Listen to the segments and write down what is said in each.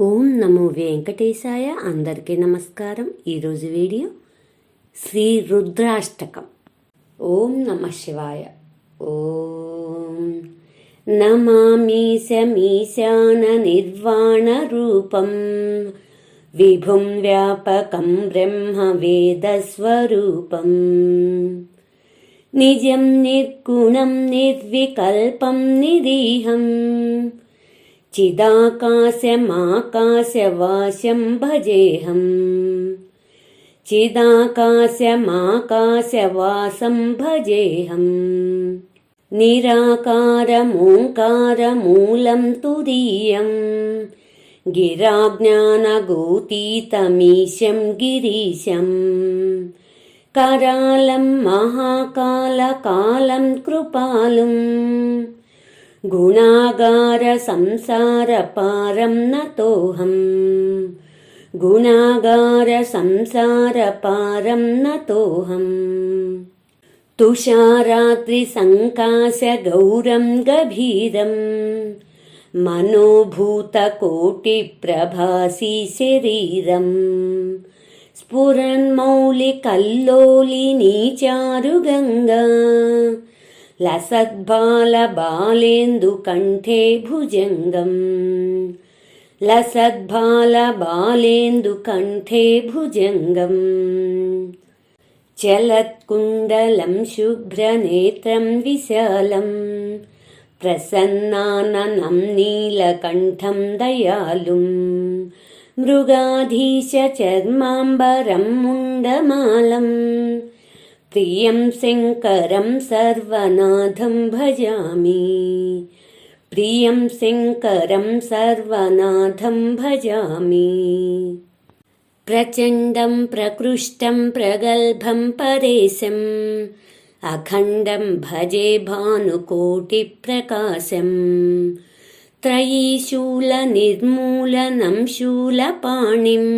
ఓం నమో వెంకటేశాయ. అందరికీ నమస్కారం. ఈరోజు వీడియో శ్రీ రుద్రాష్టకం. ఓం నమ శివాయ. ఓం నమామీశమీశాన నిర్వాణ రూపం. విభుం వ్యాపకం బ్రహ్మ వేదస్వరూపం నిజం నిర్గుణం నిర్వికల్పం నిరీహం. चिदाकाशमाकाशवास्यं भजेऽहम् चिदाकाशमाकाशवासं भजेऽहम् निराकारमोङ्कारमूलं तुरीयम् गिराज्ञानगोतीतमीशं गिरीशम् करालं महाकालकालं कृपालुम् गुणागारसंसारपारं नतोऽहम् गुणागारसंसारपारं नतोऽहम् तुषारात्रिसङ्काशगौरं गभीरम् मनोभूतकोटिप्रभासी शरीरम् स्फुरन्मौलिकल्लोलिनी चारुगङ्गा लसद्बालबालेन्दुकण्ठे भुजङ्गम् लसद्बालबालेन्दुकण्ठे भुजङ्गम् चलत्कुण्डलं शुभ्रनेत्रं विशालम् प्रसन्नाननं नीलकण्ठं दयालुम् मृगाधीशचर्माम्बरं मुण्डमालम् प्रियं शङ्करं सर्वनाथं भजामि प्रियं शङ्करं सर्वनाथं भजामि प्रचण्डं प्रकृष्टं प्रगल्भं परेशम् अखण्डं भजे भानुकोटिप्रकाशम् त्रयीशूलनिर्मूलनं शूलपाणिम्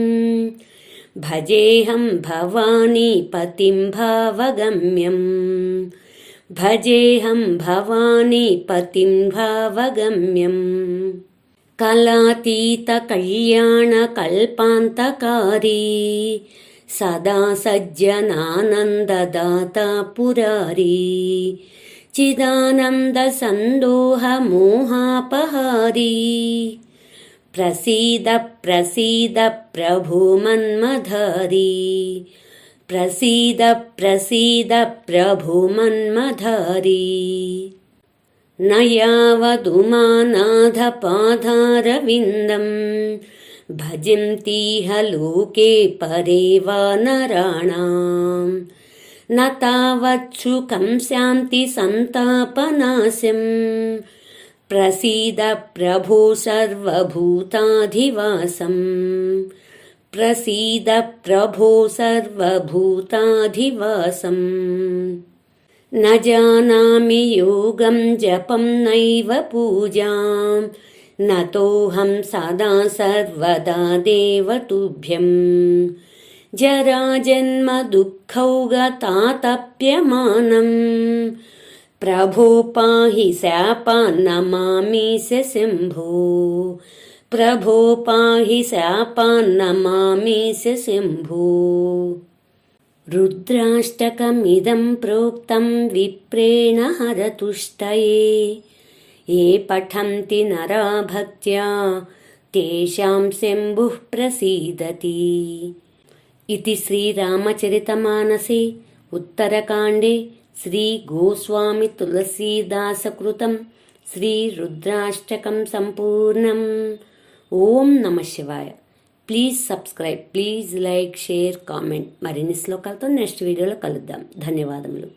भजेऽहं भवानीपतिं भावगम्यम् भजेऽहं भवानीपतिं भावगम्यम् कलातीतकल्याणकल्पान्तकारी सदा सज्जनानन्ददाता पुरारी चिदानन्दसन्दोहमोहापहारी प्रसीद प्रसीद प्रभुमन्मधारी प्रसीद प्रसीद प्रभुमन्मधारी न यावदुमानाथपाधारविन्दम् भजन्तीह लोके परे वा नराणाम् न तावच्छुकं शान्ति सन्तापनाशम् प्रसीद प्रभो सर्वभूताधिवासम् प्रसीद प्रभो सर्वभूताधिवासम् न जानामि योगं जपं नैव पूजां नतोऽहं सदा सर्वदा देवतुभ्यम् जराजन्मदुःखौगतातप्यमानम् प्रभो पाहि शापान्नमामि शम्भो प्रभो पाहि शापान्नमामि शम्भो रुद्राष्टकमिदं प्रोक्तं विप्रेण हरतुष्टये ये पठन्ति नरा भक्त्या तेषां शम्भुः प्रसीदति इति श्रीरामचरितमानसे उत्तरकाण्डे శ్రీ గోస్వామి తులసీదాసకృతం శ్రీ రుద్రాష్టకం సంపూర్ణం. Om Namah Shivaya. Please subscribe please like share comment. మరిన్ని శ్లోకాలతో నెక్స్ట్ వీడియోలో కలుద్దాం. ధన్యవాదములు.